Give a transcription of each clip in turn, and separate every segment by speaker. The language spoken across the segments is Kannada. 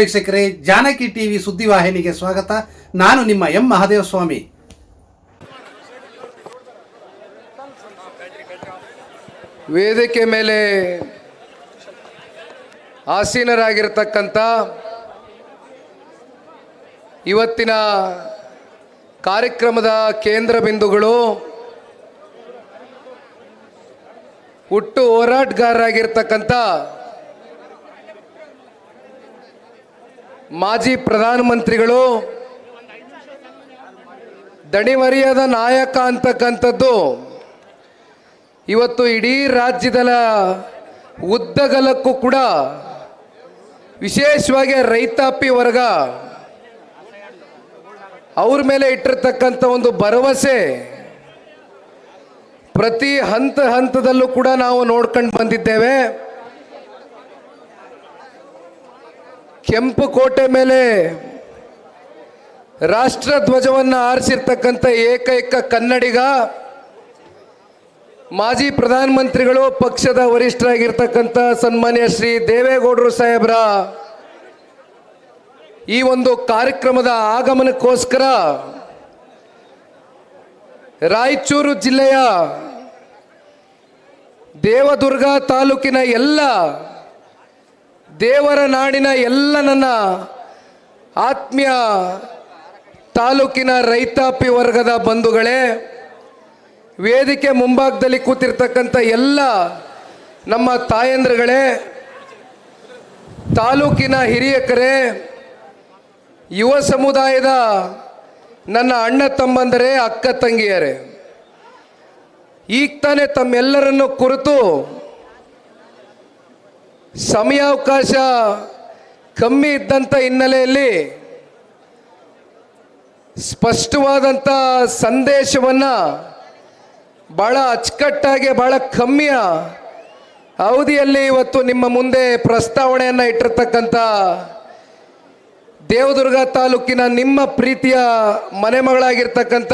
Speaker 1: ವೀಕ್ಷಕರೇ, ಜಾನಕಿ ಟಿವಿ ಸುದ್ದಿವಾಹಿನಿಗೆ ಸ್ವಾಗತ. ನಾನು ನಿಮ್ಮ ಎಂ ಮಹಾದೇವಸ್ವಾಮಿ.
Speaker 2: ವೇದಿಕೆ ಮೇಲೆ ಆಸೀನರಾಗಿರ್ತಕ್ಕಂಥ ಇವತ್ತಿನ ಕಾರ್ಯಕ್ರಮದ ಕೇಂದ್ರ ಬಿಂದುಗಳು ಹುಟ್ಟು ಹೋರಾಟಗಾರರಾಗಿರ್ತಕ್ಕಂಥ ಮಾಜಿ ಪ್ರಧಾನಮಂತ್ರಿಗಳು ದಣಿವರಿಯದ ನಾಯಕ ಅಂತಕ್ಕಂಥದ್ದು, ಇವತ್ತು ಇಡೀ ರಾಜ್ಯದ ಉದ್ದಗಲಕ್ಕೂ ಕೂಡ ವಿಶೇಷವಾಗಿ ರೈತಾಪಿ ವರ್ಗ ಅವ್ರ ಮೇಲೆ ಇಟ್ಟಿರ್ತಕ್ಕಂಥ ಒಂದು ಭರವಸೆ ಪ್ರತಿ ಹಂತ ಹಂತದಲ್ಲೂ ಕೂಡ ನಾವು ನೋಡ್ಕೊಂಡು ಬಂದಿದ್ದೇವೆ. ಕೆಂಪು ಕೋಟೆ ಮೇಲೆ ರಾಷ್ಟ್ರ ಧ್ವಜವನ್ನು ಆರಿಸಿರ್ತಕ್ಕಂಥ ಏಕೈಕ ಕನ್ನಡಿಗ, ಮಾಜಿ ಪ್ರಧಾನಮಂತ್ರಿಗಳು, ಪಕ್ಷದ ವರಿಷ್ಠರಾಗಿರ್ತಕ್ಕಂಥ ಸನ್ಮಾನ್ಯ ಶ್ರೀ ದೇವೇಗೌಡರು ಸಾಹೇಬ್ರ, ಈ ಒಂದು ಕಾರ್ಯಕ್ರಮದ ಆಗಮನಕ್ಕೋಸ್ಕರ ರಾಯಚೂರು ಜಿಲ್ಲೆಯ ದೇವದುರ್ಗ ತಾಲೂಕಿನ ಎಲ್ಲ ದೇವರ ನಾಡಿನ ಎಲ್ಲ ನನ್ನ ಆತ್ಮೀಯ ತಾಲೂಕಿನ ರೈತಾಪಿ ವರ್ಗದ ಬಂಧುಗಳೇ, ವೇದಿಕೆ ಮುಂಭಾಗದಲ್ಲಿ ಕೂತಿರ್ತಕ್ಕಂಥ ಎಲ್ಲ ನಮ್ಮ ತಾಯಂದ್ರಗಳೇ, ತಾಲೂಕಿನ ಹಿರಿಯಕರೇ ಯುವ ಸಮುದಾಯದ ನನ್ನ ಅಣ್ಣ ತಮ್ಮಂದರೇ, ಅಕ್ಕ ತಂಗಿಯರೇ, ಈಗ ತಾನೇ ತಮ್ಮೆಲ್ಲರನ್ನು ಕುರಿತು ಸಮಯಾವಕಾಶ ಕಮ್ಮಿ ಇದ್ದಂಥ ಹಿನ್ನೆಲೆಯಲ್ಲಿ ಸ್ಪಷ್ಟವಾದಂಥ ಸಂದೇಶವನ್ನು ಭಾಳ ಅಚ್ಚುಕಟ್ಟಾಗಿ ಭಾಳ ಕಮ್ಮಿಯ ಅವಧಿಯಲ್ಲಿ ಇವತ್ತು ನಿಮ್ಮ ಮುಂದೆ ಪ್ರಸ್ತಾವಣೆಯನ್ನು ಇಟ್ಟಿರ್ತಕ್ಕಂಥ ದೇವದುರ್ಗ ತಾಲೂಕಿನ ನಿಮ್ಮ ಪ್ರೀತಿಯ ಮನೆಮಗಳಾಗಿರ್ತಕ್ಕಂಥ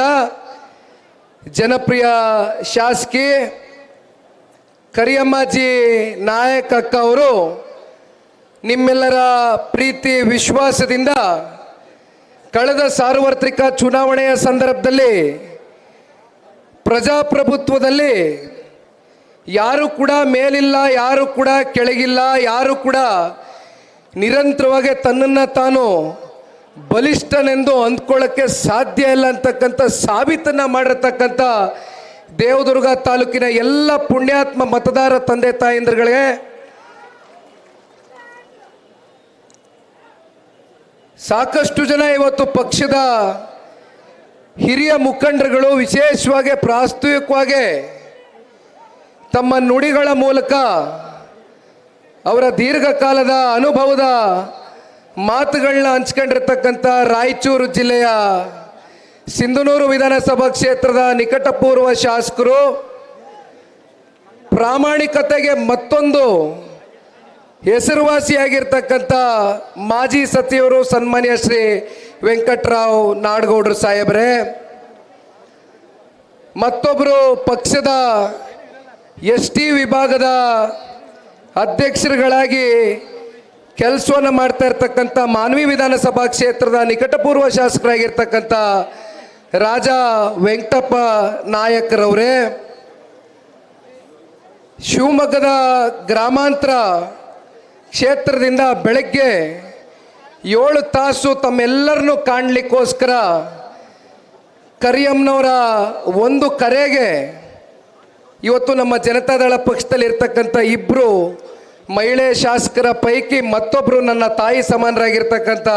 Speaker 2: ಜನಪ್ರಿಯ ಶಾಸಕಿ ಕರಿಯಮ್ಮಾಜಿ ನಾಯಕ್ ಅಕ್ಕ ಅವರು ನಿಮ್ಮೆಲ್ಲರ ಪ್ರೀತಿ, ವಿಶ್ವಾಸದಿಂದ ಕಳೆದ ಸಾರ್ವತ್ರಿಕ ಚುನಾವಣೆಯ ಸಂದರ್ಭದಲ್ಲಿ ಪ್ರಜಾಪ್ರಭುತ್ವದಲ್ಲಿ ಯಾರು ಕೂಡ ಮೇಲಿಲ್ಲ, ಯಾರು ಕೂಡ ಕೆಳಗಿಲ್ಲ, ಯಾರು ಕೂಡ ನಿರಂತರವಾಗಿ ತನ್ನನ್ನು ತಾನು ಬಲಿಷ್ಠನೆಂದು ಅಂದ್ಕೊಳ್ಳೋಕ್ಕೆ ಸಾಧ್ಯ ಇಲ್ಲ ಅಂತಕ್ಕಂಥ ಸಾಬೀತನ್ನು ಮಾಡಿರ್ತಕ್ಕಂಥ ದೇವದುರ್ಗ ತಾಲೂಕಿನ ಎಲ್ಲ ಪುಣ್ಯಾತ್ಮ ಮತದಾರ ತಂದೆ ತಾಯಂದ್ರಗಳಿಗೆ ಸಾಕಷ್ಟು ಜನ ಇವತ್ತು ಪಕ್ಷದ ಹಿರಿಯ ಮುಖಂಡರುಗಳು ವಿಶೇಷವಾಗಿ ಪ್ರಾಸ್ತಾವಿಕವಾಗಿ ತಮ್ಮ ನುಡಿಗಳ ಮೂಲಕ ಅವರ ದೀರ್ಘಕಾಲದ ಅನುಭವದ ಮಾತುಗಳನ್ನ ಹಂಚ್ಕೊಂಡಿರ್ತಕ್ಕಂಥ ರಾಯಚೂರು ಜಿಲ್ಲೆಯ ಸಿಂಧನೂರು ವಿಧಾನಸಭಾ ಕ್ಷೇತ್ರದ ನಿಕಟಪೂರ್ವ ಶಾಸಕರು, ಪ್ರಾಮಾಣಿಕತೆಗೆ ಮತ್ತೊಂದು ಹೆಸರುವಾಸಿಯಾಗಿರ್ತಕ್ಕಂಥ ಮಾಜಿ ಸಚಿವರು ಸನ್ಮಾನ್ಯ ಶ್ರೀ ವೆಂಕಟರಾವ್ ನಾಡಗೌಡರು ಸಾಹೇಬ್ರೆ ಮತ್ತೊಬ್ಬರು ಪಕ್ಷದ ಎಸ್ ಟಿ ವಿಭಾಗದ ಅಧ್ಯಕ್ಷರುಗಳಾಗಿ ಕೆಲಸವನ್ನು ಮಾಡ್ತಾ ಇರ್ತಕ್ಕಂಥ ಮಾನ್ವಿ ವಿಧಾನಸಭಾ ಕ್ಷೇತ್ರದ ನಿಕಟಪೂರ್ವ ಶಾಸಕರಾಗಿರ್ತಕ್ಕಂಥ ರಾಜ ವೆಂಕಟಪ್ಪ ನಾಯಕರವರೇ, ಶಿವಮೊಗ್ಗದ ಗ್ರಾಮಾಂತರ ಕ್ಷೇತ್ರದಿಂದ ಬೆಳಗ್ಗೆ ಏಳು ತಾಸು ತಮ್ಮೆಲ್ಲರನ್ನು ಕಾಣಲಿಕ್ಕೋಸ್ಕರ ಕರಿಯಮ್ಮನವರ ಒಂದು ಕರೆಗೆ ಇವತ್ತು ನಮ್ಮ ಜನತಾದಳ ಪಕ್ಷದಲ್ಲಿರ್ತಕ್ಕಂಥ ಇಬ್ಬರು ಮಹಿಳೆ ಶಾಸಕರ ಪೈಕಿ ಮತ್ತೊಬ್ಬರು ನನ್ನ ತಾಯಿ ಸಮಾನರಾಗಿರ್ತಕ್ಕಂಥ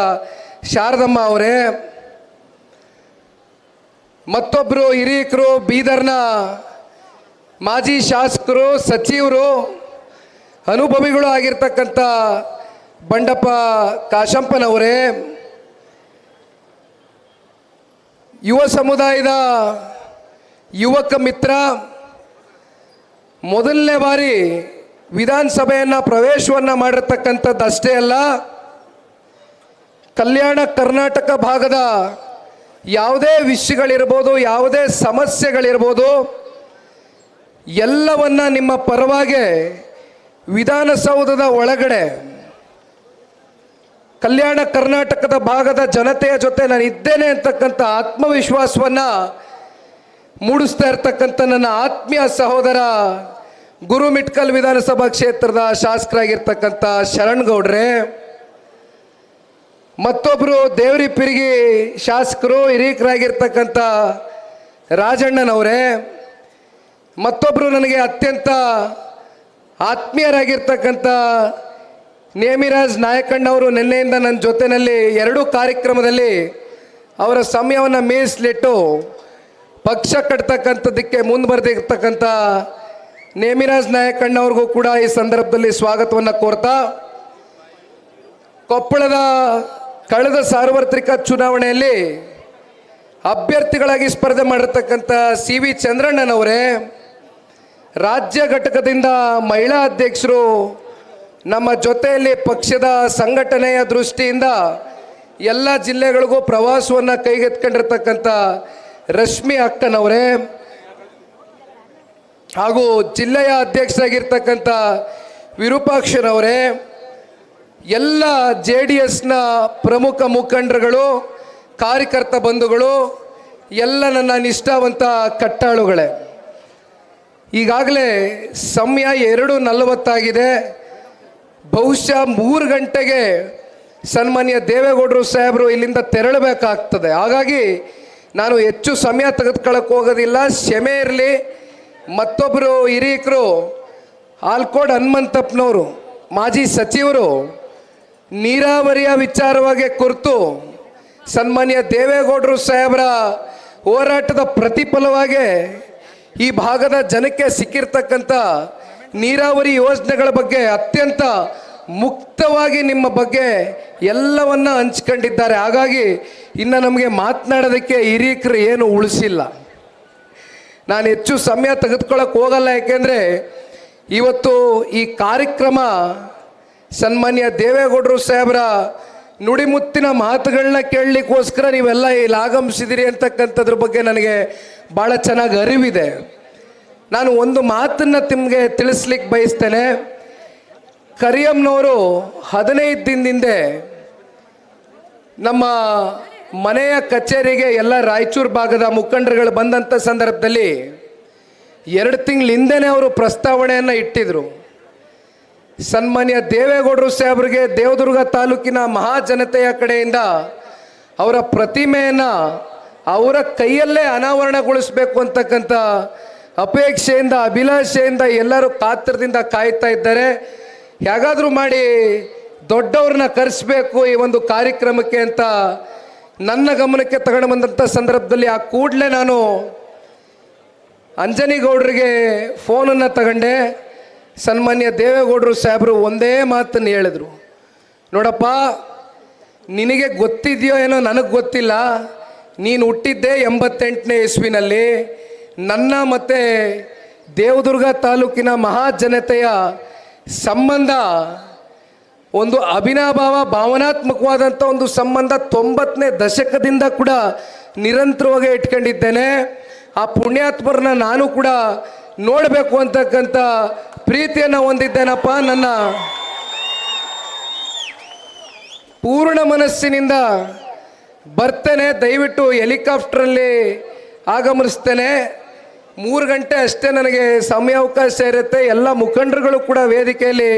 Speaker 2: ಶಾರದಮ್ಮ ಅವರೇ. ಮತ್ತೊಬ್ಬರು ಹಿರಿಯಕರು, ಬೀದರ್ನ ಮಾಜಿ ಶಾಸಕರು, ಸಚಿವರು, ಅನುಭವಿಗಳು ಆಗಿರ್ತಕ್ಕಂಥ ಬಂಡಪ್ಪ ಕಾಶಂಪನವರೇ, ಯುವ ಸಮುದಾಯದ ಯುವಕ ಮಿತ್ರ, ಮೊದಲನೇ ಬಾರಿ ವಿಧಾನಸಭೆಯನ್ನು ಪ್ರವೇಶವನ್ನು ಮಾಡಿರ್ತಕ್ಕಂಥದ್ದು ಅಷ್ಟೇ ಅಲ್ಲ, ಕಲ್ಯಾಣ ಕರ್ನಾಟಕ ಭಾಗದ ಯಾವುದೇ ವಿಷಯಗಳಿರ್ಬೋದು, ಯಾವುದೇ ಸಮಸ್ಯೆಗಳಿರ್ಬೋದು, ಎಲ್ಲವನ್ನ ನಿಮ್ಮ ಪರವಾಗಿ ವಿಧಾನಸೌಧದ ಒಳಗಡೆ, ಕಲ್ಯಾಣ ಕರ್ನಾಟಕದ ಭಾಗದ ಜನತೆಯ ಜೊತೆ ನಾನು ಇದ್ದೇನೆ ಅಂತಕ್ಕಂಥ ಆತ್ಮವಿಶ್ವಾಸವನ್ನ ಮೂಡಿಸ್ತಾ ಇರ್ತಕ್ಕಂಥ ನನ್ನ ಆತ್ಮೀಯ ಸಹೋದರ ಗುರುಮಿಟ್ಕಲ್ ವಿಧಾನಸಭಾ ಕ್ಷೇತ್ರದ ಶಾಸಕರಾಗಿರ್ತಕ್ಕಂಥ ಶರಣ್ ಗೌಡ್ರೆ. ಮತ್ತೊಬ್ಬರು ದೇವರಿಪ್ಪಿರಿಗಿ ಶಾಸಕರು, ಹಿರಿಯಕರಾಗಿರ್ತಕ್ಕಂಥ ರಾಜಣ್ಣನವರೇ ಮತ್ತೊಬ್ಬರು ನನಗೆ ಅತ್ಯಂತ ಆತ್ಮೀಯರಾಗಿರ್ತಕ್ಕಂಥ ನೇಮಿರಾಜ್ ನಾಯಕಣ್ಣವರು ನಿನ್ನೆಯಿಂದ ನನ್ನ ಜೊತೆಯಲ್ಲಿ ಎರಡೂ ಕಾರ್ಯಕ್ರಮದಲ್ಲಿ ಅವರ ಸಮಯವನ್ನು ಮೀಸಲಿಟ್ಟು ಪಕ್ಷ ಕಟ್ತಕ್ಕಂಥದ್ದಕ್ಕೆ ಮುಂದೆ ಬರ್ದಿರ್ತಕ್ಕಂಥ ನೇಮಿರಾಜ್ ನಾಯಕಣ್ಣವ್ರಿಗೂ ಕೂಡ ಈ ಸಂದರ್ಭದಲ್ಲಿ ಸ್ವಾಗತವನ್ನು ಕೋರ್ತಾ, ಕೊಪ್ಪಳದ ಕಳೆದ ಸಾರ್ವತ್ರಿಕ ಚುನಾವಣೆಯಲ್ಲಿ ಅಭ್ಯರ್ಥಿಗಳಾಗಿ ಸ್ಪರ್ಧೆ ಮಾಡಿರ್ತಕ್ಕಂಥ ಸಿ ವಿ ಚಂದ್ರಣ್ಣನವರೇ, ರಾಜ್ಯ ಘಟಕದಿಂದ ಮಹಿಳಾ ಅಧ್ಯಕ್ಷರು ನಮ್ಮ ಜೊತೆಯಲ್ಲಿ ಪಕ್ಷದ ಸಂಘಟನೆಯ ದೃಷ್ಟಿಯಿಂದ ಎಲ್ಲ ಜಿಲ್ಲೆಗಳಿಗೂ ಪ್ರವಾಸವನ್ನು ಕೈಗೆತ್ಕೊಂಡಿರ್ತಕ್ಕಂಥ ರಶ್ಮಿ ಅಕ್ಕನವರೇ, ಹಾಗೂ ಜಿಲ್ಲೆಯ ಅಧ್ಯಕ್ಷರಾಗಿರ್ತಕ್ಕಂಥ ವಿರೂಪಾಕ್ಷನವರೇ ಎಲ್ಲ ಜೆ ಡಿ ಎಸ್ನ ಪ್ರಮುಖ ಮುಖಂಡರುಗಳು, ಕಾರ್ಯಕರ್ತ ಬಂಧುಗಳು, ಎಲ್ಲ ನನ್ನ ನಿಷ್ಠಾವಂತ ಕಟ್ಟಾಳುಗಳೇ. ಈಗಾಗಲೇ ಸಮಯ ಎರಡು ನಲವತ್ತಾಗಿದೆ. ಬಹುಶಃ ಮೂರು ಗಂಟೆಗೆ ಸನ್ಮಾನ್ಯ ದೇವೇಗೌಡರು ಸಾಹೇಬರು ಇಲ್ಲಿಂದ ತೆರಳಬೇಕಾಗ್ತದೆ. ಹಾಗಾಗಿ ನಾನು ಹೆಚ್ಚು ಸಮಯ ತೆಗೆದುಕೊಳ್ಳಕ್ಕೆ ಹೋಗೋದಿಲ್ಲ. ಕ್ಷಮೆ ಇರಲಿ. ಮತ್ತೊಬ್ಬರು ಹಿರಿಯಕರು ಆಲ್ಕೋಡ್ ಹನುಮಂತಪ್ಪನವರು, ಮಾಜಿ ಸಚಿವರು ನೀರಾವರಿಯ ವಿಚಾರವಾಗಿ ಕುರಿತು ಸನ್ಮಾನ್ಯ ದೇವೇಗೌಡರು ಸಾಹೇಬರ ಹೋರಾಟದ ಪ್ರತಿಫಲವಾಗಿ ಈ ಭಾಗದ ಜನಕ್ಕೆ ಸಿಕ್ಕಿರ್ತಕ್ಕಂಥ ನೀರಾವರಿ ಯೋಜನೆಗಳ ಬಗ್ಗೆ ಅತ್ಯಂತ ಮುಕ್ತವಾಗಿ ನಿಮ್ಮ ಬಗ್ಗೆ ಎಲ್ಲವನ್ನ ಹಂಚ್ಕೊಂಡಿದ್ದಾರೆ. ಹಾಗಾಗಿ ಇನ್ನು ನಮಗೆ ಮಾತನಾಡೋದಕ್ಕೆ ಹಿರಿಯಕರು ಏನು ಉಳಿಸಿಲ್ಲ. ನಾನು ಹೆಚ್ಚು ಸಮಯ ತೆಗೆದುಕೊಳ್ಳೋಕೆ ಹೋಗಲ್ಲ, ಯಾಕೆಂದರೆ ಇವತ್ತು ಈ ಕಾರ್ಯಕ್ರಮ ಸನ್ಮಾನ್ಯ ದೇವೇಗೌಡರು ಸಾಹೇಬರ, ನುಡಿಮುತ್ತಿನ ಮಾತುಗಳನ್ನ ಕೇಳಲಿಕ್ಕೋಸ್ಕರ ನೀವೆಲ್ಲ ಇಲ್ಲಿ ಆಗಮಿಸಿದಿರಿ ಅಂತಕ್ಕಂಥದ್ರ ಬಗ್ಗೆ ನನಗೆ ಭಾಳ ಚೆನ್ನಾಗಿ ಅರಿವಿದೆ. ನಾನು ಒಂದು ಮಾತನ್ನು ನಿಮಗೆ ತಿಳಿಸ್ಲಿಕ್ಕೆ ಬಯಸ್ತೇನೆ. ಕರಿಯಮ್ಮನವರು ಹದಿನೈದು ದಿನದಿಂದೆ ನಮ್ಮ ಮನೆಯ ಕಚೇರಿಗೆ ಎಲ್ಲ ರಾಯಚೂರು ಭಾಗದ ಮುಖಂಡರುಗಳು ಬಂದಂಥ ಸಂದರ್ಭದಲ್ಲಿ ಎರಡು ತಿಂಗಳಿಂದನೇ ಅವರು ಪ್ರಸ್ತಾವನೆಯನ್ನು ಇಟ್ಟಿದ್ರು. ಸನ್ಮಾನ್ಯ ದೇವೇಗೌಡರು ಸಾಹೇಬರಿಗೆ ದೇವದುರ್ಗ ತಾಲೂಕಿನ ಮಹಾಜನತೆಯ ಕಡೆಯಿಂದ ಅವರ ಪ್ರತಿಮೆಯನ್ನು ಅವರ ಕೈಯಲ್ಲೇ ಅನಾವರಣಗೊಳಿಸಬೇಕು ಅಂತಕ್ಕಂಥ ಅಪೇಕ್ಷೆಯಿಂದ, ಅಭಿಲಾಷೆಯಿಂದ ಎಲ್ಲರೂ ಕಾತ್ರದಿಂದ ಕಾಯ್ತಾ ಇದ್ದಾರೆ. ಹೇಗಾದರೂ ಮಾಡಿ ದೊಡ್ಡವ್ರನ್ನ ಕರೆಸಬೇಕು ಈ ಒಂದು ಕಾರ್ಯಕ್ರಮಕ್ಕೆ ಅಂತ ನನ್ನ ಗಮನಕ್ಕೆ ತಗೊಂಡು ಬಂದಂಥ ಸಂದರ್ಭದಲ್ಲಿ ಆ ಕೂಡಲೇ ನಾನು ಅಂಜನಿಗೌಡರಿಗೆ ಫೋನನ್ನು ತಗೊಂಡೆ. ಸನ್ಮಾನ್ಯ ದೇವೇಗೌಡರು ಸಾಹೇಬರು ಒಂದೇ ಮಾತನ್ನು ಹೇಳಿದ್ರು. ನೋಡಪ್ಪ, ನಿನಗೆ ಗೊತ್ತಿದೆಯೋ ಏನೋ ನನಗೆ ಗೊತ್ತಿಲ್ಲ. ನೀನು ಹುಟ್ಟಿದ್ದೆ ಎಂಬತ್ತೆಂಟನೇ ಇಸ್ವಿನಲ್ಲಿ. ನನ್ನ ಮತ್ತು ದೇವದುರ್ಗ ತಾಲೂಕಿನ ಮಹಾಜನತೆಯ ಸಂಬಂಧ ಒಂದು ಅಭಿನಾಭಾವ ಭಾವನಾತ್ಮಕವಾದಂಥ ಒಂದು ಸಂಬಂಧ ತೊಂಬತ್ತನೇ ದಶಕದಿಂದ ಕೂಡ ನಿರಂತರವಾಗಿ ಇಟ್ಕೊಂಡಿದ್ದೇನೆ. ಆ ಪುಣ್ಯಾತ್ಮರನ್ನ ನಾನು ಕೂಡ ನೋಡಬೇಕು ಅಂತಕ್ಕಂಥ ಪ್ರೀತಿಯನ್ನು ಹೊಂದಿದ್ದೇನಪ್ಪ? ನನ್ನ ಪೂರ್ಣ ಮನಸ್ಸಿನಿಂದ ಬರ್ತೇನೆ. ದಯವಿಟ್ಟು ಹೆಲಿಕಾಪ್ಟ್ರಲ್ಲಿ ಆಗಮನಿಸ್ತೇನೆ ಮೂರು ಗಂಟೆ ಅಷ್ಟೇ ನನಗೆ ಸಮಯಾವಕಾಶ ಇರುತ್ತೆ. ಎಲ್ಲ ಮುಖಂಡರುಗಳು ಕೂಡ ವೇದಿಕೆಯಲ್ಲಿ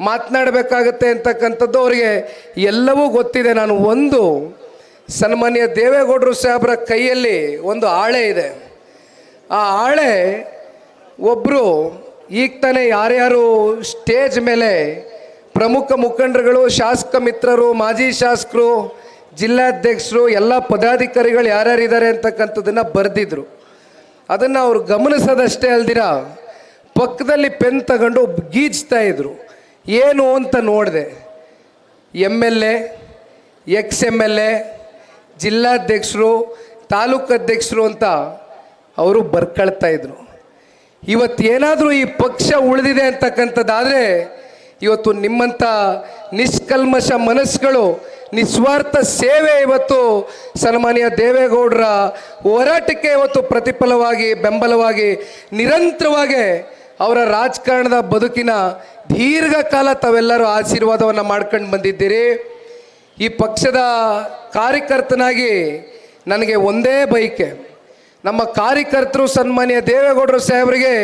Speaker 2: ಮಾತನಾಡಬೇಕಾಗತ್ತೆ ಅಂತಕ್ಕಂಥದ್ದು ಅವರಿಗೆ ಎಲ್ಲವೂ ಗೊತ್ತಿದೆ. ನಾನು ಒಂದು ಸನ್ಮಾನ್ಯ ದೇವೇಗೌಡರು ಸಾಹೇಬರ ಕೈಯಲ್ಲಿ ಒಂದು ಆಳೆ ಇದೆ. ಆ ಆಳೆ ಒಬ್ಬರು ಈಗ ತಾನೇ ಯಾರ್ಯಾರು ಸ್ಟೇಜ್ ಮೇಲೆ ಪ್ರಮುಖ ಮುಖಂಡರುಗಳು, ಶಾಸಕ ಮಿತ್ರರು, ಮಾಜಿ ಶಾಸಕರು, ಜಿಲ್ಲಾಧ್ಯಕ್ಷರು, ಎಲ್ಲ ಪದಾಧಿಕಾರಿಗಳು ಯಾರ್ಯಾರಿದ್ದಾರೆ ಅಂತಕ್ಕಂಥದ್ದನ್ನು ಬರೆದಿದ್ರು. ಅದನ್ನು ಅವ್ರು ಗಮನಿಸೋದಷ್ಟೇ ಅಲ್ದಿರ ಪಕ್ಕದಲ್ಲಿ ಪೆನ್ ತಗೊಂಡು ಗೀಚ್ತಾ ಇದ್ರು. ಏನು ಅಂತ ನೋಡಿದೆ. M L A ex M L A ಜಿಲ್ಲಾಧ್ಯಕ್ಷರು, ತಾಲೂಕು ಅಧ್ಯಕ್ಷರು ಅಂತ ಅವರು ಬರ್ಕೊಳ್ತಾ ಇದ್ರು. ಇವತ್ತೇನಾದರೂ ಈ ಪಕ್ಷ ಉಳಿದಿದೆ ಅಂತಕ್ಕಂಥದ್ದಾದರೆ ಇವತ್ತು ನಿಮ್ಮಂಥ ನಿಷ್ಕಲ್ಮಶ ಮನಸ್ಸುಗಳು, ನಿಸ್ವಾರ್ಥ ಸೇವೆ ಇವತ್ತು ಸನ್ಮಾನ್ಯ ದೇವೇಗೌಡರ ಹೋರಾಟಕ್ಕೆ ಇವತ್ತು ಪ್ರತಿಫಲವಾಗಿ, ಬೆಂಬಲವಾಗಿ, ನಿರಂತರವಾಗಿ ಅವರ ರಾಜಕಾರಣದ ಬದುಕಿನ ದೀರ್ಘಕಾಲ ತಾವೆಲ್ಲರೂ ಆಶೀರ್ವಾದವನ್ನು ಮಾಡ್ಕೊಂಡು ಬಂದಿದ್ದೀರಿ. ಈ ಪಕ್ಷದ ಕಾರ್ಯಕರ್ತನಾಗಿ ನನಗೆ ಒಂದೇ ಬೈಕೆ ನಮ್ಮ ಕಾರ್ಯಕರ್ತರು, ಸನ್ಮಾನ್ಯ ದೇವೇಗೌಡರು ಸಾಹೇಬರಿಗೆ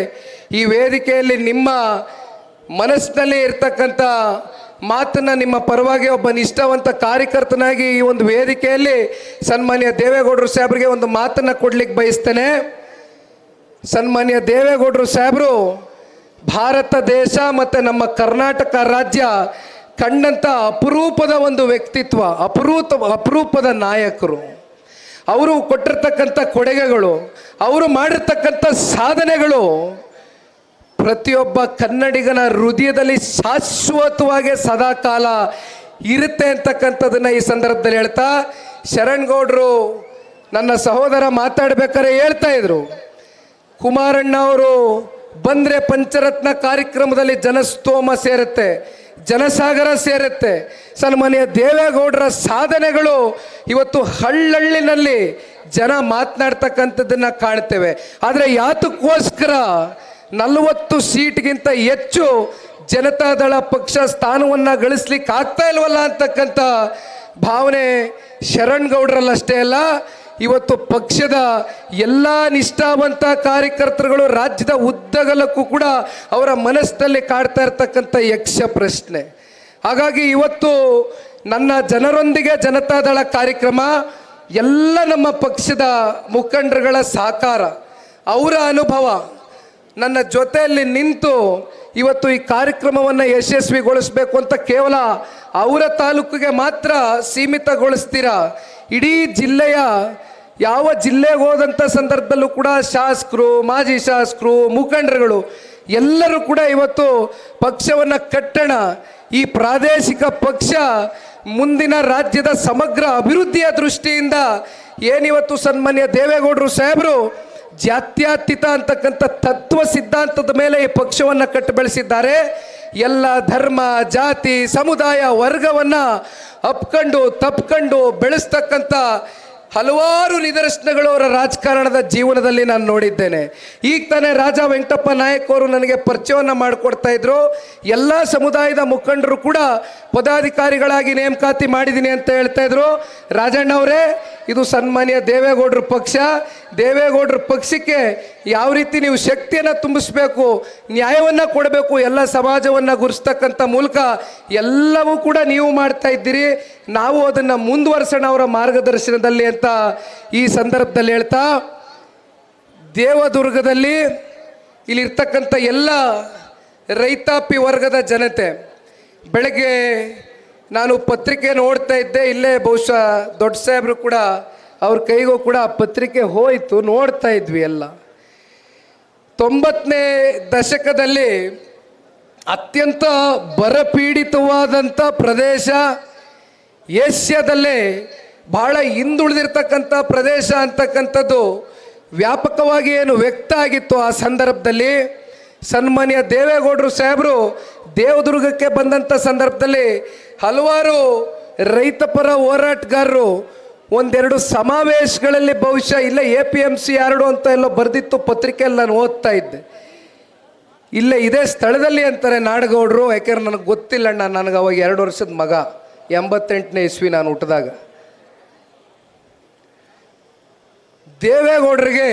Speaker 2: ಈ ವೇದಿಕೆಯಲ್ಲಿ ನಿಮ್ಮ ಮನಸ್ಸಿನಲ್ಲಿ ಇರ್ತಕ್ಕಂಥ ಮಾತನ್ನ ನಿಮ್ಮ ಪರವಾಗಿ ಒಬ್ಬ ನಿಷ್ಠಾವಂತ ಕಾರ್ಯಕರ್ತನಾಗಿ ಈ ಒಂದು ವೇದಿಕೆಯಲ್ಲಿ ಸನ್ಮಾನ್ಯ ದೇವೇಗೌಡರು ಸಾಹೇಬರಿಗೆ ಒಂದು ಮಾತನ್ನ ಕೊಡ್ಲಿಕ್ಕೆ ಬಯಸ್ತೇನೆ. ಸನ್ಮಾನ್ಯ ದೇವೇಗೌಡರು ಸಾಹೇಬರು, ಭಾರತ ದೇಶ ಮತ್ತು ನಮ್ಮ ಕರ್ನಾಟಕ ರಾಜ್ಯ ಕಂಡಂಥ ಅಪರೂಪದ ಒಂದು ವ್ಯಕ್ತಿತ್ವ ಅಪರೂಪ ಅಪರೂಪದ ನಾಯಕರು. ಅವರು ಕೊಟ್ಟಿರ್ತಕ್ಕಂಥ ಕೊಡುಗೆಗಳು, ಅವರು ಮಾಡಿರ್ತಕ್ಕಂಥ ಸಾಧನೆಗಳು ಪ್ರತಿಯೊಬ್ಬ ಕನ್ನಡಿಗನ ಹೃದಯದಲ್ಲಿ ಶಾಶ್ವತವಾಗಿ ಸದಾಕಾಲ ಇರುತ್ತೆ ಅಂತಕ್ಕಂಥದ್ದನ್ನು ಈ ಸಂದರ್ಭದಲ್ಲಿ ಹೇಳ್ತಾ ಶರಣ್ ಗೌಡ್ರು ನನ್ನ ಸಹೋದರ ಮಾತಾಡ್ಬೇಕಾದ್ರೆ ಹೇಳ್ತಾ ಇದ್ರು. ಕುಮಾರಣ್ಣ ಅವರು ಬಂದ್ರೆ ಪಂಚರತ್ನ ಕಾರ್ಯಕ್ರಮದಲ್ಲಿ ಜನಸ್ತೋಮ ಸೇರುತ್ತೆ. ಜನಸಾಗರ ಸೇರುತ್ತೆ. ಸನ್ಮಾನ್ಯ ದೇವೇಗೌಡರ ಸಾಧನೆಗಳು ಇವತ್ತು ಹಳ್ಳಳ್ಳಿನಲ್ಲಿ ಜನ ಮಾತನಾಡ್ತಕ್ಕಂಥದ್ದನ್ನು ಕಾಣ್ತೇವೆ. ಆದರೆ ಯಾತಕ್ಕೋಸ್ಕರ ನಲವತ್ತು ಸೀಟ್ಗಿಂತ ಹೆಚ್ಚು ಜನತಾದಳ ಪಕ್ಷ ಸ್ಥಾನವನ್ನ ಗಳಿಸ್ಲಿಕ್ಕೆ ಆಗ್ತಾ ಇಲ್ವಲ್ಲ ಅಂತಕ್ಕಂಥ ಭಾವನೆ ಶರಣ್ ಗೌಡ್ರಲ್ಲಷ್ಟೇ ಅಲ್ಲ ಇವತ್ತು ಪಕ್ಷದ ಎಲ್ಲ ನಿಷ್ಠಾವಂತ ಕಾರ್ಯಕರ್ತರುಗಳು ರಾಜ್ಯದ ಉದ್ದಗಲಕ್ಕೂ ಕೂಡ ಅವರ ಮನಸ್ಸಿನಲ್ಲಿ ಕಾಡ್ತಾ ಇರ್ತಕ್ಕಂಥ ಯಕ್ಷ ಪ್ರಶ್ನೆ. ಹಾಗಾಗಿ ಇವತ್ತು ನನ್ನ ಜನರೊಂದಿಗೆ ಜನತಾದಳ ಕಾರ್ಯಕ್ರಮ, ಎಲ್ಲ ನಮ್ಮ ಪಕ್ಷದ ಮುಖಂಡರುಗಳ ಸಾಕಾರ ಅವರ ಅನುಭವ, ನನ್ನ ಜೊತೆಯಲ್ಲಿ ನಿಂತು ಇವತ್ತು ಈ ಕಾರ್ಯಕ್ರಮವನ್ನು ಯಶಸ್ವಿಗೊಳಿಸಬೇಕು ಅಂತ ಕೇವಲ ಅವರ ತಾಲೂಕಿಗೆ ಮಾತ್ರ ಸೀಮಿತಗೊಳಿಸ್ತೀರಾ? ಇಡೀ ಜಿಲ್ಲೆಯ ಯಾವ ಜಿಲ್ಲೆಗೆ ಹೋದಂಥ ಸಂದರ್ಭದಲ್ಲೂ ಕೂಡ ಶಾಸಕರು, ಮಾಜಿ ಶಾಸಕರು, ಮುಖಂಡರುಗಳು ಎಲ್ಲರೂ ಕೂಡ ಇವತ್ತು ಪಕ್ಷವನ್ನು ಕಟ್ಟಣ, ಈ ಪ್ರಾದೇಶಿಕ ಪಕ್ಷ ಮುಂದಿನ ರಾಜ್ಯದ ಸಮಗ್ರ ಅಭಿವೃದ್ಧಿಯ ದೃಷ್ಟಿಯಿಂದ ಏನಿವತ್ತು ಸನ್ಮಾನ್ಯ ದೇವೇಗೌಡರು ಸಾಹೇಬರು ಜಾತ್ಯತೀತ ಅಂತಕ್ಕಂಥ ತತ್ವ ಸಿದ್ಧಾಂತದ ಮೇಲೆ ಈ ಪಕ್ಷವನ್ನು ಕಟ್ಟು ಬೆಳೆಸಿದ್ದಾರೆ. ಎಲ್ಲ ಧರ್ಮ, ಜಾತಿ, ಸಮುದಾಯ ವರ್ಗವನ್ನ ಅಪ್ಕೊಂಡು, ತಪ್ಕೊಂಡು ಬೆಳೆಸ್ತಕ್ಕಂಥ ಹಲವಾರು ನಿದರ್ಶನಗಳು ಅವರ ರಾಜಕಾರಣದ ಜೀವನದಲ್ಲಿ ನಾನು ನೋಡಿದ್ದೇನೆ. ಈಗ ತಾನೇ ರಾಜ ವೆಂಕಟಪ್ಪ ನಾಯಕ್ ಅವರು ನನಗೆ ಪರಿಚಯವನ್ನು ಮಾಡಿಕೊಡ್ತಾ ಇದ್ರು. ಎಲ್ಲ ಸಮುದಾಯದ ಮುಖಂಡರು ಕೂಡ ಪದಾಧಿಕಾರಿಗಳಾಗಿ ನೇಮಕಾತಿ ಮಾಡಿದ್ದೀನಿ ಅಂತ ಹೇಳ್ತಾ ಇದ್ರು. ರಾಜಣ್ಣ ಅವರೇ, ಇದು ಸನ್ಮಾನ್ಯ ದೇವೇಗೌಡರು ಪಕ್ಷ. ದೇವೇಗೌಡರ ಪಕ್ಷಕ್ಕೆ ಯಾವ ರೀತಿ ನೀವು ಶಕ್ತಿಯನ್ನು ತುಂಬಿಸ್ಬೇಕು, ನ್ಯಾಯವನ್ನು ಕೊಡಬೇಕು, ಎಲ್ಲ ಸಮಾಜವನ್ನು ಗುರಿಸ್ತಕ್ಕಂಥ ಮೂಲಕ ಎಲ್ಲವೂ ಕೂಡ ನೀವು ಮಾಡ್ತಾ ಇದ್ದೀರಿ. ನಾವು ಅದನ್ನು ಮುಂದುವರ್ಸೋಣ ಅವರ ಮಾರ್ಗದರ್ಶನದಲ್ಲಿ ಅಂತ ಈ ಸಂದರ್ಭದಲ್ಲಿ ಹೇಳ್ತಾ, ದೇವದುರ್ಗದಲ್ಲಿ ಇಲ್ಲಿರ್ತಕ್ಕಂಥ ಎಲ್ಲ ರೈತಾಪಿ ವರ್ಗದ ಜನತೆ, ಬೆಳಗ್ಗೆ ನಾನು ಪತ್ರಿಕೆ ನೋಡ್ತಾ ಇದ್ದೆ, ಇಲ್ಲೇ ಬಹುಶಃ ದೊಡ್ಡ ಸಾಹೇಬರು ಕೂಡ ಅವ್ರ ಕೈಗೂ ಕೂಡ ಆ ಪತ್ರಿಕೆ ಹೋಯಿತು, ನೋಡ್ತಾ ಇದ್ವಿ ಎಲ್ಲ. ತೊಂಬತ್ತನೇ ದಶಕದಲ್ಲಿ ಅತ್ಯಂತ ಬರಪೀಡಿತವಾದಂಥ ಪ್ರದೇಶ ಏಷ್ಯಾದಲ್ಲೇ ಬಹಳ ಹಿಂದುಳಿದಿರ್ತಕ್ಕಂಥ ಪ್ರದೇಶ ಅಂತಕ್ಕಂಥದ್ದು ವ್ಯಾಪಕವಾಗಿ ಏನು ವ್ಯಕ್ತ ಆಗಿತ್ತು ಆ ಸಂದರ್ಭದಲ್ಲಿ. ಸನ್ಮಾನ್ಯ ದೇವೇಗೌಡರು ಸಾಹೇಬರು ದೇವದುರ್ಗಕ್ಕೆ ಬಂದಂಥ ಸಂದರ್ಭದಲ್ಲಿ ಹಲವಾರು ರೈತಪರ ಹೋರಾಟಗಾರರು ಒಂದೆರಡು ಸಮಾವೇಶಗಳಲ್ಲಿ ಬಹುಶಃ ಇಲ್ಲ, ಎ ಪಿ ಎಂ ಸಿ ಎರಡು ಅಂತ ಎಲ್ಲೋ ಬರೆದಿತ್ತು ಪತ್ರಿಕೆಯಲ್ಲಿ ನಾನು ಓದ್ತಾ ಇದ್ದೆ. ಇಲ್ಲೇ ಇದೇ ಸ್ಥಳದಲ್ಲಿ ಅಂತಾರೆ ನಾಡಗೌಡರು, ಯಾಕೆಂದ್ರೆ ನನಗೆ ಗೊತ್ತಿಲ್ಲ ಅಣ್ಣ, ನನಗೆ ಅವಾಗ ಎರಡು ವರ್ಷದ ಮಗ, ಎಂಬತ್ತೆಂಟನೇ ಇಸ್ವಿ ನಾನು ಹುಟ್ಟಿದಾಗ. ದೇವೇಗೌಡರಿಗೆ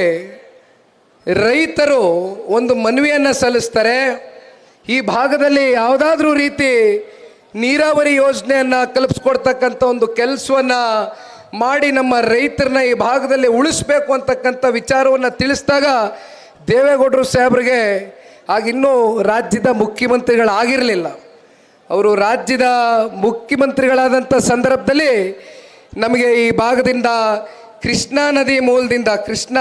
Speaker 2: ರೈತರು ಒಂದು ಮನವಿಯನ್ನು ಸಲ್ಲಿಸ್ತಾರೆ, ಈ ಭಾಗದಲ್ಲಿ ಯಾವುದಾದ್ರೂ ರೀತಿ ನೀರಾವರಿ ಯೋಜನೆಯನ್ನು ಕಲ್ಪಿಸ್ಕೊಡ್ತಕ್ಕಂಥ ಒಂದು ಕೆಲಸವನ್ನು ಮಾಡಿ ನಮ್ಮ ರೈತರನ್ನ ಈ ಭಾಗದಲ್ಲಿ ಉಳಿಸ್ಬೇಕು ಅಂತಕ್ಕಂಥ ವಿಚಾರವನ್ನು ತಿಳಿಸಿದಾಗ ದೇವೇಗೌಡರು ಸಾಹೇಬ್ರಿಗೆ ಆಗಿನ್ನೂ ರಾಜ್ಯದ ಮುಖ್ಯಮಂತ್ರಿಗಳಾಗಿರಲಿಲ್ಲ. ಅವರು ರಾಜ್ಯದ ಮುಖ್ಯಮಂತ್ರಿಗಳಾದಂಥ ಸಂದರ್ಭದಲ್ಲಿ ನಮಗೆ ಈ ಭಾಗದಿಂದ ಕೃಷ್ಣಾ ನದಿ ಮೂಲದಿಂದ, ಕೃಷ್ಣ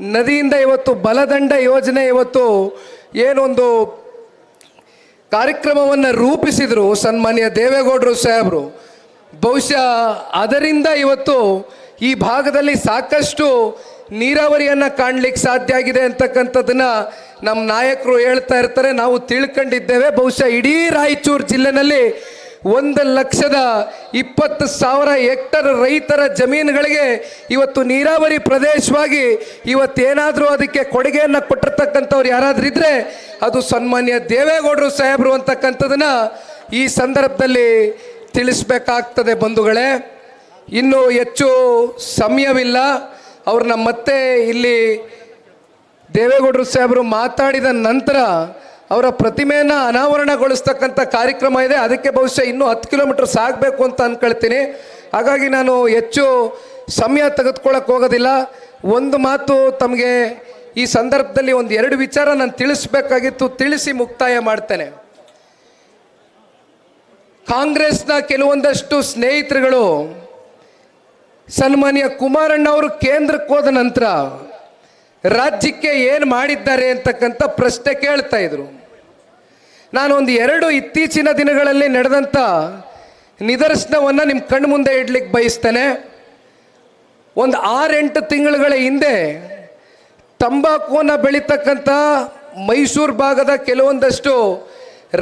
Speaker 2: ನದಿಯಿಂದ ಇವತ್ತು ಬಲದಂಡ ಯೋಜನೆ ಇವತ್ತು ಏನೊಂದು ಕಾರ್ಯಕ್ರಮವನ್ನು ರೂಪಿಸಿದರು ಸನ್ಮಾನ್ಯ ದೇವೇಗೌಡರು ಸಾಹೇಬರು. ಬಹುಶಃ ಅದರಿಂದ ಇವತ್ತು ಈ ಭಾಗದಲ್ಲಿ ಸಾಕಷ್ಟು ನೀರಾವರಿಯನ್ನು ಕಾಣಲಿಕ್ಕೆ ಸಾಧ್ಯ ಆಗಿದೆ ಅಂತಕ್ಕಂಥದ್ದನ್ನು ನಮ್ಮ ನಾಯಕರು ಹೇಳ್ತಾ ಇರ್ತಾರೆ. ನಾವು ತಿಳ್ಕೊಂಡಿದ್ದೇವೆ. ಬಹುಶಃ ಇಡೀ ರಾಯಚೂರು ಜಿಲ್ಲೆನಲ್ಲಿ ಒಂದು ಲಕ್ಷದ ಇಪ್ಪತ್ತು ಸಾವಿರ ಹೆಕ್ಟರ್ ರೈತರ ಜಮೀನುಗಳಿಗೆ ಇವತ್ತು ನೀರಾವರಿ ಪ್ರದೇಶವಾಗಿ ಇವತ್ತೇನಾದರೂ ಅದಕ್ಕೆ ಕೊಡುಗೆಯನ್ನು ಕೊಟ್ಟಿರ್ತಕ್ಕಂಥವ್ರು ಯಾರಾದರೂ ಇದ್ದರೆ ಅದು ಸನ್ಮಾನ್ಯ ದೇವೇಗೌಡರು ಸಾಹೇಬರು ಅಂತಕ್ಕಂಥದ್ದನ್ನು ಈ ಸಂದರ್ಭದಲ್ಲಿ ತಿಳಿಸ್ಬೇಕಾಗ್ತದೆ ಬಂಧುಗಳೇ. ಇನ್ನು ಹೆಚ್ಚು ಸಮಯವಿಲ್ಲ. ಅವ್ರನ್ನ ಮತ್ತೆ ಇಲ್ಲಿ ದೇವೇಗೌಡರು ಸಾಹೇಬರು ಮಾತಾಡಿದ ನಂತರ ಅವರ ಪ್ರತಿಮೆಯನ್ನು ಅನಾವರಣಗೊಳಿಸ್ತಕ್ಕಂಥ ಕಾರ್ಯಕ್ರಮ ಇದೆ. ಅದಕ್ಕೆ ಬಹುಶಃ ಇನ್ನೂ ಹತ್ತು ಕಿಲೋಮೀಟರ್ ಸಾಗಬೇಕು ಅಂತ ಅಂದ್ಕೊಳ್ತೀನಿ ಹಾಗಾಗಿ ನಾನು ಹೆಚ್ಚು ಸಮಯ ತೆಗೆದುಕೊಳ್ಳೋಕೆ ಹೋಗೋದಿಲ್ಲ. ಒಂದು ಮಾತು ತಮಗೆ ಈ ಸಂದರ್ಭದಲ್ಲಿ ಒಂದು ಎರಡು ವಿಚಾರ ನಾನು ತಿಳಿಸ್ಬೇಕಾಗಿತ್ತು. ತಿಳಿಸಿ ಮುಕ್ತಾಯ ಮಾಡ್ತೇನೆ. ಕಾಂಗ್ರೆಸ್ನ ಕೆಲವೊಂದಷ್ಟು ಸ್ನೇಹಿತರುಗಳು ಸನ್ಮಾನ್ಯ ಕುಮಾರಣ್ಣ ಅವರು ಕೇಂದ್ರಕ್ಕೆ ಹೋದ ನಂತರ ರಾಜ್ಯಕ್ಕೆ ಏನು ಮಾಡಿದ್ದಾರೆ ಅಂತಕ್ಕಂಥ ಪ್ರಶ್ನೆ ಕೇಳ್ತಾ ಇದ್ರು. ನಾನು ಒಂದು ಎರಡು ಇತ್ತೀಚಿನ ದಿನಗಳಲ್ಲಿ ನಡೆದಂಥ ನಿದರ್ಶನವನ್ನು ನಿಮ್ಮ ಕಣ್ಣು ಮುಂದೆ ಇಡ್ಲಿಕ್ಕೆ ಬಯಸ್ತೇನೆ. ಒಂದು ಆರೆಂಟು ತಿಂಗಳುಗಳ ಹಿಂದೆ ತಂಬಾಕುವನ್ನು ಬೆಳೀತಕ್ಕಂಥ ಮೈಸೂರು ಭಾಗದ ಕೆಲವೊಂದಷ್ಟು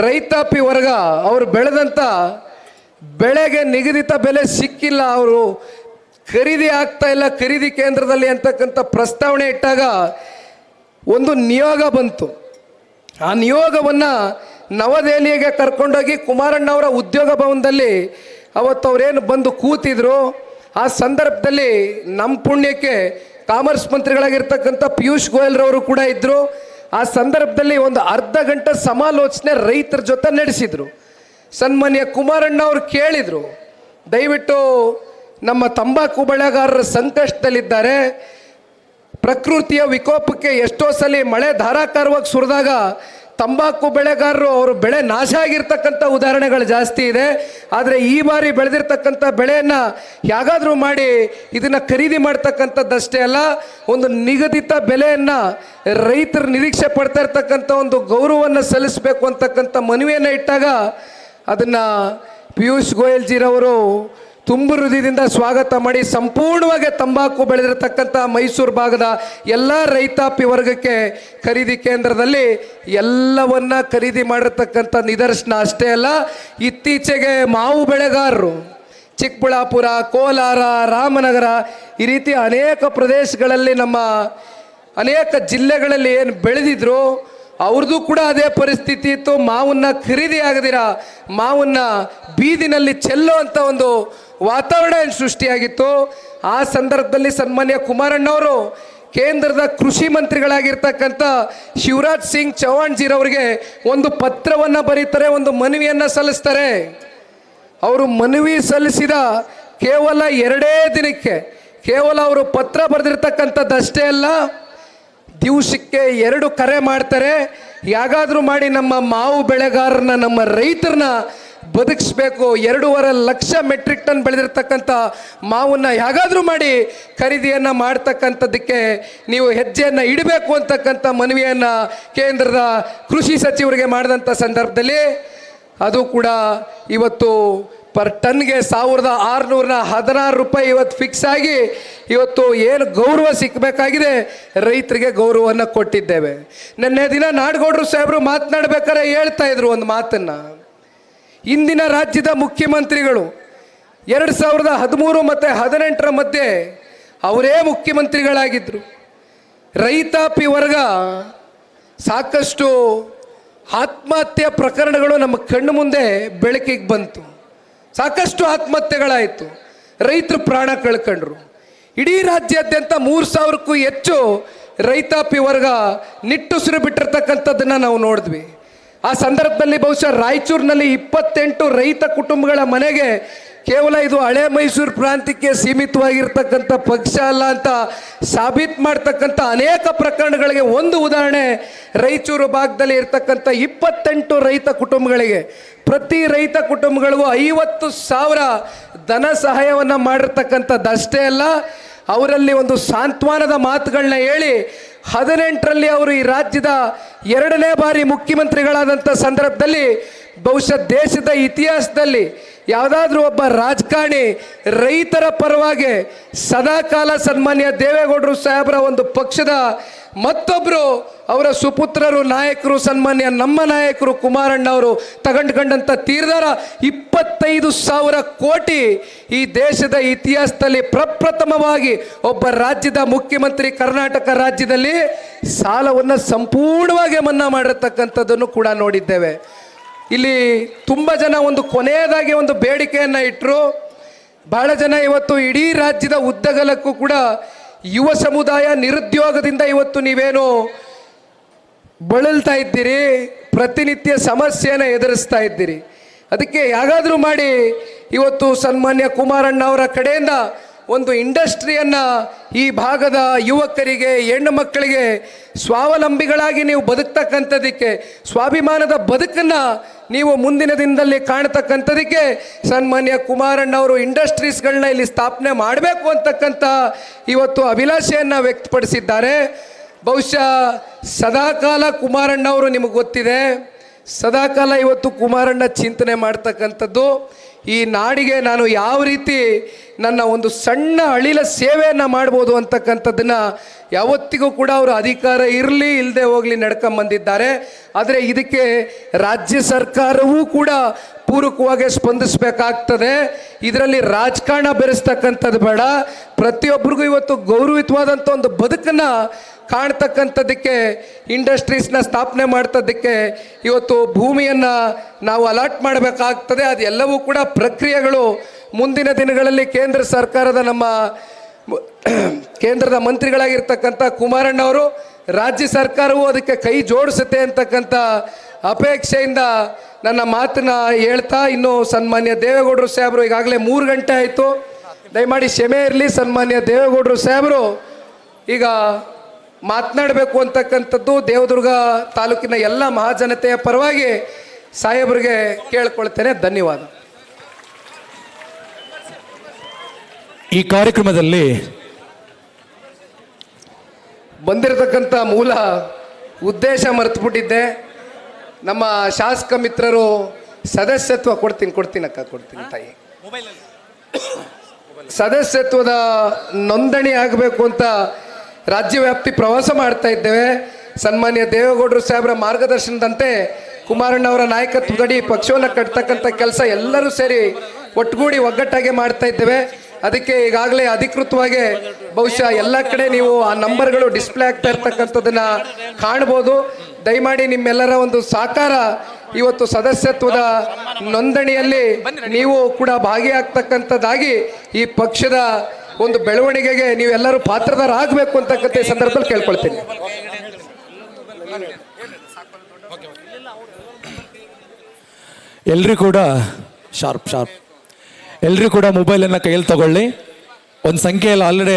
Speaker 2: ರೈತಾಪಿ ವರ್ಗ, ಅವರು ಬೆಳೆದಂಥ ಬೆಳೆಗೆ ನಿಗದಿತ ಬೆಲೆ ಸಿಕ್ಕಿಲ್ಲ, ಅವರು ಖರೀದಿ ಆಗ್ತಾ ಇಲ್ಲ ಖರೀದಿ ಕೇಂದ್ರದಲ್ಲಿ ಅಂತಕ್ಕಂಥ ಪ್ರಸ್ತಾವನೆ ಇಟ್ಟಾಗ ಒಂದು ನಿಯೋಗ ಬಂತು. ಆ ನಿಯೋಗವನ್ನು ನವದೆಹಲಿಗೆ ಕರ್ಕೊಂಡೋಗಿ ಕುಮಾರಣ್ಣವರ ಉದ್ಯೋಗ ಭವನದಲ್ಲಿ ಅವತ್ತು ಅವರೇನು ಬಂದು ಕೂತಿದ್ರು, ಆ ಸಂದರ್ಭದಲ್ಲಿ ನಮ್ಮ ಪುಣ್ಯಕ್ಕೆ ಕಾಮರ್ಸ್ ಮಂತ್ರಿಗಳಾಗಿರ್ತಕ್ಕಂಥ ಪಿಯೂಷ್ ಗೋಯಲ್ರವರು ಕೂಡ ಇದ್ದರು ಆ ಸಂದರ್ಭದಲ್ಲಿ ಒಂದು ಅರ್ಧ ಗಂಟೆ ಸಮಾಲೋಚನೆ ರೈತರ ಜೊತೆ ನಡೆಸಿದರು. ಸನ್ಮಾನ್ಯ ಕುಮಾರಣ್ಣ ಅವರು ಕೇಳಿದರು, ದಯವಿಟ್ಟು ನಮ್ಮ ತಂಬಾಕು ಬೆಳೆಗಾರರ ಸಂಕಷ್ಟದಲ್ಲಿದ್ದಾರೆ. ಪ್ರಕೃತಿಯ ವಿಕೋಪಕ್ಕೆ ಎಷ್ಟೋ ಸಲ ಮಳೆ ಧಾರಾಕಾರವಾಗಿ ಸುರಿದಾಗ ತಂಬಾಕು ಬೆಳೆಗಾರರು ಅವರು ಬೆಳೆ ನಾಶ ಆಗಿರ್ತಕ್ಕಂಥ ಉದಾಹರಣೆಗಳು ಜಾಸ್ತಿ ಇದೆ. ಆದರೆ ಈ ಬಾರಿ ಬೆಳೆದಿರ್ತಕ್ಕಂಥ ಬೆಳೆಯನ್ನು ಹೇಗಾದರೂ ಮಾಡಿ ಇದನ್ನು ಖರೀದಿ ಮಾಡ್ತಕ್ಕಂಥದ್ದಷ್ಟೇ ಅಲ್ಲ, ಒಂದು ನಿಗದಿತ ಬೆಲೆಯನ್ನು ರೈತರು ನಿರೀಕ್ಷೆ ಪಡ್ತಾ ಇರ್ತಕ್ಕಂಥ ಒಂದು ಗೌರವವನ್ನು ಸಲ್ಲಿಸಬೇಕು ಅಂತಕ್ಕಂಥ ಮನವಿಯನ್ನು ಇಟ್ಟಾಗ ಅದನ್ನು ಪಿಯೂಷ್ ಗೋಯಲ್ಜಿರವರು ತುಂಬು ಹೃದಯದಿಂದ ಸ್ವಾಗತ ಮಾಡಿ ಸಂಪೂರ್ಣವಾಗಿ ತಂಬಾಕು ಬೆಳೆದಿರತಕ್ಕಂಥ ಮೈಸೂರು ಭಾಗದ ಎಲ್ಲ ರೈತಾಪಿ ವರ್ಗಕ್ಕೆ ಖರೀದಿ ಕೇಂದ್ರದಲ್ಲಿ ಎಲ್ಲವನ್ನ ಖರೀದಿ ಮಾಡಿರ್ತಕ್ಕಂಥ ನಿದರ್ಶನ ಅಷ್ಟೇ ಅಲ್ಲ, ಇತ್ತೀಚೆಗೆ ಮಾವು ಬೆಳೆಗಾರರು, ಚಿಕ್ಕಬಳ್ಳಾಪುರ, ಕೋಲಾರ, ರಾಮನಗರ ಈ ರೀತಿ ಅನೇಕ ಪ್ರದೇಶಗಳಲ್ಲಿ ನಮ್ಮ ಅನೇಕ ಜಿಲ್ಲೆಗಳಲ್ಲಿ ಏನು ಬೆಳೆದಿದ್ರು ಅವ್ರದ್ದು ಕೂಡ ಅದೇ ಪರಿಸ್ಥಿತಿ ಇತ್ತು. ಮಾವನ್ನ ಖರೀದಿ ಆಗದಿರ ಮಾವನ್ನ ಬೀದಿನಲ್ಲಿ ಚೆಲ್ಲೋ ಒಂದು ವಾತಾವರಣ ಏನು ಸೃಷ್ಟಿಯಾಗಿತ್ತು. ಆ ಸಂದರ್ಭದಲ್ಲಿ ಸನ್ಮಾನ್ಯ ಕುಮಾರಣ್ಣವರು ಕೇಂದ್ರದ ಕೃಷಿ ಮಂತ್ರಿಗಳಾಗಿರ್ತಕ್ಕಂಥ ಶಿವರಾಜ್ ಸಿಂಗ್ ಚೌಹಾಣ್ ಜೀರವರಿಗೆ ಒಂದು ಪತ್ರವನ್ನು ಬರೀತಾರೆ, ಒಂದು ಮನವಿಯನ್ನು ಸಲ್ಲಿಸ್ತಾರೆ. ಅವರು ಮನವಿ ಸಲ್ಲಿಸಿದ ಕೇವಲ ಎರಡೇ ದಿನಕ್ಕೆ, ಕೇವಲ ಅವರು ಪತ್ರ ಬರೆದಿರ್ತಕ್ಕಂಥದ್ದಷ್ಟೇ ಅಲ್ಲ, ದಿವಸಕ್ಕೆ ಎರಡು ಕರೆ ಮಾಡ್ತಾರೆ. ಯಾಗಾದರೂ ಮಾಡಿ ನಮ್ಮ ಮಾವು ಬೆಳೆಗಾರರನ್ನ, ನಮ್ಮ ರೈತರನ್ನ ಬದುಕಿಸ್ಬೇಕು. ಎರಡೂವರೆ ಲಕ್ಷ ಮೆಟ್ರಿಕ್ ಟನ್ ಬೆಳೆದಿರ್ತಕ್ಕಂಥ ಮಾವನ್ನ ಹೇಗಾದರೂ ಮಾಡಿ ಖರೀದಿಯನ್ನು ಮಾಡ್ತಕ್ಕಂಥದ್ದಕ್ಕೆ ನೀವು ಹೆಜ್ಜೆಯನ್ನು ಇಡಬೇಕು ಅಂತಕ್ಕಂಥ ಮನವಿಯನ್ನು ಕೇಂದ್ರದ ಕೃಷಿ ಸಚಿವರಿಗೆ ಮಾಡಿದಂಥ ಸಂದರ್ಭದಲ್ಲಿ ಅದು ಕೂಡ ಇವತ್ತು ಪರ್ ಟನ್ಗೆ ಸಾವಿರದ ಆರುನೂರ ಹದಿನಾರು ರೂಪಾಯಿ ಇವತ್ತು ಫಿಕ್ಸ್ ಆಗಿ ಇವತ್ತು ಏನು ಗೌರವ ಸಿಕ್ಕಬೇಕಾಗಿದೆ ರೈತರಿಗೆ ಗೌರವವನ್ನು ಕೊಟ್ಟಿದ್ದೇವೆ. ನಿನ್ನೆ ದಿನ ನಾಡಗೌಡರು ಸಾಹೇಬರು ಮಾತನಾಡ್ಬೇಕಾದ್ರೆ ಹೇಳ್ತಾ ಇದ್ರು ಒಂದು ಮಾತನ್ನು. ಇಂದಿನ ರಾಜ್ಯದ ಮುಖ್ಯಮಂತ್ರಿಗಳು ಎರಡು ಸಾವಿರದ ಹದಿಮೂರು ಮತ್ತು ಹದಿನೆಂಟರ ಮಧ್ಯೆ ಅವರೇ ಮುಖ್ಯಮಂತ್ರಿಗಳಾಗಿದ್ದರು ರೈತಾಪಿ ವರ್ಗ ಸಾಕಷ್ಟು ಆತ್ಮಹತ್ಯೆ ಪ್ರಕರಣಗಳು ನಮ್ಮ ಕಣ್ಣು ಮುಂದೆ ಬೆಳಕಿಗೆ ಬಂತು. ಸಾಕಷ್ಟು ಆತ್ಮಹತ್ಯೆಗಳಾಯಿತು. ರೈತರು ಪ್ರಾಣ ಕಳ್ಕೊಂಡ್ರು. ಇಡೀ ರಾಜ್ಯಾದ್ಯಂತ ಮೂರು ಸಾವಿರಕ್ಕೂ ಹೆಚ್ಚು ರೈತಾಪಿ ವರ್ಗ ನಿಟ್ಟುಸಿರು ಬಿಟ್ಟಿರ್ತಕ್ಕಂಥದ್ದನ್ನು ನಾವು ನೋಡಿದ್ವಿ. ಆ ಸಂದರ್ಭದಲ್ಲಿ ಬಹುಶಃ ರಾಯಚೂರಿನಲ್ಲಿ ಇಪ್ಪತ್ತೆಂಟು ರೈತ ಕುಟುಂಬಗಳ ಮನೆಗೆ ಕೇವಲ ಇದು ಹಳೆ ಮೈಸೂರು ಪ್ರಾಂತ್ಯಕ್ಕೆ ಸೀಮಿತವಾಗಿರ್ತಕ್ಕಂಥ ಪಕ್ಷ ಅಲ್ಲ ಅಂತ ಸಾಬೀತು ಮಾಡ್ತಕ್ಕಂಥ ಅನೇಕ ಪ್ರಕರಣಗಳಿಗೆ ಒಂದು ಉದಾಹರಣೆ ರಾಯಚೂರು ಭಾಗದಲ್ಲಿ ಇರ್ತಕ್ಕಂಥ ಇಪ್ಪತ್ತೆಂಟು ರೈತ ಕುಟುಂಬಗಳಿಗೆ. ಪ್ರತಿ ರೈತ ಕುಟುಂಬಗಳಿಗೂ ಐವತ್ತು ಸಾವಿರ ಧನ ಸಹಾಯವನ್ನು ಮಾಡಿರ್ತಕ್ಕಂಥದ್ದಷ್ಟೇ ಅಲ್ಲ, ಅವರಲ್ಲಿ ಒಂದು ಸಾಂತ್ವನದ ಮಾತುಗಳನ್ನ ಹೇಳಿ ಹದಿನೆಂಟರಲ್ಲಿ ಅವರು ಈ ರಾಜ್ಯದ ಎರಡನೇ ಬಾರಿ ಮುಖ್ಯಮಂತ್ರಿಗಳಾದಂಥ ಸಂದರ್ಭದಲ್ಲಿ ಬಹುಶಃ ದೇಶದ ಇತಿಹಾಸದಲ್ಲಿ ಯಾವುದಾದ್ರೂ ಒಬ್ಬ ರಾಜಕಾರಣಿ ರೈತರ ಪರವಾಗಿ ಸದಾಕಾಲ ಸನ್ಮಾನ್ಯ ದೇವೇಗೌಡರು ಸಾಹೇಬರ ಒಂದು ಪಕ್ಷದ ಮತ್ತೊಬ್ಬರು ಅವರ ಸುಪುತ್ರರು, ನಾಯಕರು, ಸನ್ಮಾನ್ಯ ನಮ್ಮ ನಾಯಕರು ಕುಮಾರಣ್ಣ ಅವರು ತಗೊಂಡ್ಕೊಂಡಂಥ ತೀರ್ದಾರ ಇಪ್ಪತ್ತೈದು ಸಾವಿರ ಕೋಟಿ ಈ ದೇಶದ ಇತಿಹಾಸದಲ್ಲಿ ಪ್ರಪ್ರಥಮವಾಗಿ ಒಬ್ಬ ರಾಜ್ಯದ ಮುಖ್ಯಮಂತ್ರಿ ಕರ್ನಾಟಕ ರಾಜ್ಯದಲ್ಲಿ ಸಾಲವನ್ನು ಸಂಪೂರ್ಣವಾಗಿ ಮನ್ನಾ ಮಾಡಿರ್ತಕ್ಕಂಥದ್ದನ್ನು ಕೂಡ ನೋಡಿದ್ದೇವೆ. ಇಲ್ಲಿ ತುಂಬ ಜನ ಒಂದು ಕೊನೆಯದಾಗಿ ಒಂದು ಬೇಡಿಕೆಯನ್ನು ಇಟ್ಟರು ಬಹಳ ಜನ ಇವತ್ತು ಇಡೀ ರಾಜ್ಯದ ಉದ್ದಗಲಕ್ಕೂ ಕೂಡ ಯುವ ಸಮುದಾಯ ನಿರುದ್ಯೋಗದಿಂದ ಇವತ್ತು ನೀವೇನು ಬಳಲ್ತಾ ಇದ್ದೀರಿ, ಪ್ರತಿನಿತ್ಯ ಸಮಸ್ಯೆಯನ್ನು ಎದುರಿಸ್ತಾ ಇದ್ದೀರಿ. ಅದಕ್ಕೆ ಯಾಗಾದರೂ ಮಾಡಿ, ಇವತ್ತು ಸನ್ಮಾನ್ಯ ಕುಮಾರಣ್ಣ ಅವರ ಕಡೆಯಿಂದ ಒಂದು ಇಂಡಸ್ಟ್ರಿಯನ್ನು ಈ ಭಾಗದ ಯುವಕರಿಗೆ, ಹೆಣ್ಣು ಮಕ್ಕಳಿಗೆ ಸ್ವಾವಲಂಬಿಗಳಾಗಿ ನೀವು ಬದುಕ್ತಕ್ಕಂಥದಕ್ಕೆ, ಸ್ವಾಭಿಮಾನದ ಬದುಕನ್ನು ನೀವು ಮುಂದಿನ ದಿನದಲ್ಲಿ ಕಾಣತಕ್ಕಂಥದಕ್ಕೆ ಸನ್ಮಾನ್ಯ ಕುಮಾರಣ್ಣವರು ಇಂಡಸ್ಟ್ರೀಸ್ಗಳನ್ನ ಇಲ್ಲಿ ಸ್ಥಾಪನೆ ಮಾಡಬೇಕು ಅಂತಕ್ಕಂಥ ಇವತ್ತು ಅಭಿಲಾಷೆಯನ್ನು ವ್ಯಕ್ತಪಡಿಸಿದ್ದಾರೆ. ಬಹುಶಃ ಸದಾಕಾಲ ಕುಮಾರಣ್ಣವರು ನಿಮಗೆ ಗೊತ್ತಿದೆ. ಸದಾಕಾಲ ಇವತ್ತು ಕುಮಾರಣ್ಣ ಚಿಂತನೆ ಮಾಡ್ತಕ್ಕಂಥದ್ದು, ಈ ನಾಡಿಗೆ ನಾನು ಯಾವ ರೀತಿ ನನ್ನ ಒಂದು ಸಣ್ಣ ಅಳಿಲ ಸೇವೆಯನ್ನು ಮಾಡ್ಬೋದು ಅಂತಕ್ಕಂಥದ್ದನ್ನು ಯಾವತ್ತಿಗೂ ಕೂಡ ಅವರು ಅಧಿಕಾರ ಇರಲಿ ಇಲ್ಲದೆ ಹೋಗಲಿ ನಡ್ಕೊಂಬಂದಿದ್ದಾರೆ. ಆದರೆ ಇದಕ್ಕೆ ರಾಜ್ಯ ಸರ್ಕಾರವೂ ಕೂಡ ಪೂರಕವಾಗಿ ಸ್ಪಂದಿಸಬೇಕಾಗ್ತದೆ. ಇದರಲ್ಲಿ ರಾಜಕಾರಣ ಬೆರೆಸ್ತಕ್ಕಂಥದ್ದು ಬೇಡ. ಪ್ರತಿಯೊಬ್ಬರಿಗೂ ಇವತ್ತು ಗೌರವಿತವಾದಂಥ ಒಂದು ಬದುಕನ್ನು ಕಾಣ್ತಕ್ಕಂಥದ್ದಕ್ಕೆ, ಇಂಡಸ್ಟ್ರೀಸ್ನ ಸ್ಥಾಪನೆ ಮಾಡ್ತದಕ್ಕೆ ಇವತ್ತು ಭೂಮಿಯನ್ನು ನಾವು ಅಲಾಟ್ ಮಾಡಬೇಕಾಗ್ತದೆ. ಅದೆಲ್ಲವೂ ಕೂಡ ಪ್ರಕ್ರಿಯೆಗಳು ಮುಂದಿನ ದಿನಗಳಲ್ಲಿ ಕೇಂದ್ರ ಸರ್ಕಾರದ ನಮ್ಮ ಕೇಂದ್ರದ ಮಂತ್ರಿಗಳಾಗಿರ್ತಕ್ಕಂಥ ಕುಮಾರಣ್ಣವರು ರಾಜ್ಯ ಸರ್ಕಾರವು ಅದಕ್ಕೆ ಕೈ ಜೋಡಿಸುತ್ತೆ ಅಂತಕ್ಕಂಥ ಅಪೇಕ್ಷೆಯಿಂದ ನನ್ನ ಮಾತನ್ನ ಹೇಳ್ತಾ ಇನ್ನು ಸನ್ಮಾನ್ಯ ದೇವೇಗೌಡರು ಸಾಹೇಬರು ಈಗಾಗಲೇ ಮೂರು ಗಂಟೆ ಆಯಿತು. ದಯಮಾಡಿ ಕ್ಷಮೆ ಇರಲಿ ಸನ್ಮಾನ್ಯ ದೇವೇಗೌಡರು ಸಾಹೇಬರು. ಈಗ ಮಾತನಾಡಬೇಕು ಅಂತಕ್ಕಂಥದ್ದು ದೇವದುರ್ಗ ತಾಲೂಕಿನ ಎಲ್ಲ ಮಹಾಜನತೆಯ ಪರವಾಗಿ ಸಾಹೇಬರಿಗೆ ಕೇಳಿಕೊಳ್ತೇನೆ. ಧನ್ಯವಾದ.
Speaker 3: ಈ ಕಾರ್ಯಕ್ರಮದಲ್ಲಿ
Speaker 2: ಬಂದಿರತಕ್ಕಂಥ ಮೂಲ ಉದ್ದೇಶ ಮರೆತುಬಿಟ್ಟಿದ್ದೆ. ನಮ್ಮ ಶಾಸಕ ಮಿತ್ರರು ಸದಸ್ಯತ್ವ ಕೊಡ್ತೀನಿ ಕೊಡ್ತೀನಿ ಅಕ್ಕ ಕೊಡ್ತೀನಿ ತಾಯಿ. ಸದಸ್ಯತ್ವದ ನೋಂದಣಿ ಆಗಬೇಕು ಅಂತ ರಾಜ್ಯವ್ಯಾಪ್ತಿ ಪ್ರವಾಸ ಮಾಡ್ತಾ ಇದ್ದೇವೆ. ಸನ್ಮಾನ್ಯ ದೇವೇಗೌಡರು ಸಾಹೇಬರ ಮಾರ್ಗದರ್ಶನದಂತೆ ಕುಮಾರಣ್ಣವರ ನಾಯಕತ್ವದಡಿ ಪಕ್ಷವನ್ನು ಕಟ್ತಕ್ಕಂಥ ಕೆಲಸ ಎಲ್ಲರೂ ಸೇರಿ ಒಟ್ಟುಗೂಡಿ ಒಗ್ಗಟ್ಟಾಗಿ ಮಾಡ್ತಾ ಇದ್ದೇವೆ. ಅದಕ್ಕೆ ಈಗಾಗಲೇ ಅಧಿಕೃತವಾಗಿ ಬಹುಶಃ ಎಲ್ಲ ಕಡೆ ನೀವು ಆ ನಂಬರ್ಗಳು ಡಿಸ್ಪ್ಲೇ ಆಗ್ತಾ ಇರ್ತಕ್ಕಂಥದ್ದನ್ನ ಕಾಣ್ಬೋದು. ದಯಮಾಡಿ ನಿಮ್ಮೆಲ್ಲರ ಒಂದು ಸಾಕಾರ ಇವತ್ತು ಸದಸ್ಯತ್ವದ ನೋಂದಣಿಯಲ್ಲಿ ನೀವು ಕೂಡ ಭಾಗಿಯಾಗ್ತಕ್ಕಂಥದ್ದಾಗಿ ಈ ಪಕ್ಷದ ಒಂದು ಬೆಳವಣಿಗೆಗೆ ನೀವೆಲ್ಲರೂ ಪಾತ್ರದಾರರಾಗಬೇಕು ಅಂತಕ್ಕಂಥ ಸಂದರ್ಭದಲ್ಲಿ ಕೇಳ್ಕೊಳ್ತೀನಿ.
Speaker 3: ಎಲ್ಲರೂ ಕೂಡ ಶಾರ್ಪ್ ಶಾರ್ಪ್ ಎಲ್ಲರೂ ಕೂಡ ಮೊಬೈಲನ್ನು ಕೈಯಲ್ಲಿ ತಗೊಳ್ಳಿ. ಒಂದು ಸಂಖ್ಯೆಯಲ್ಲಿ ಆಲ್ರೆಡಿ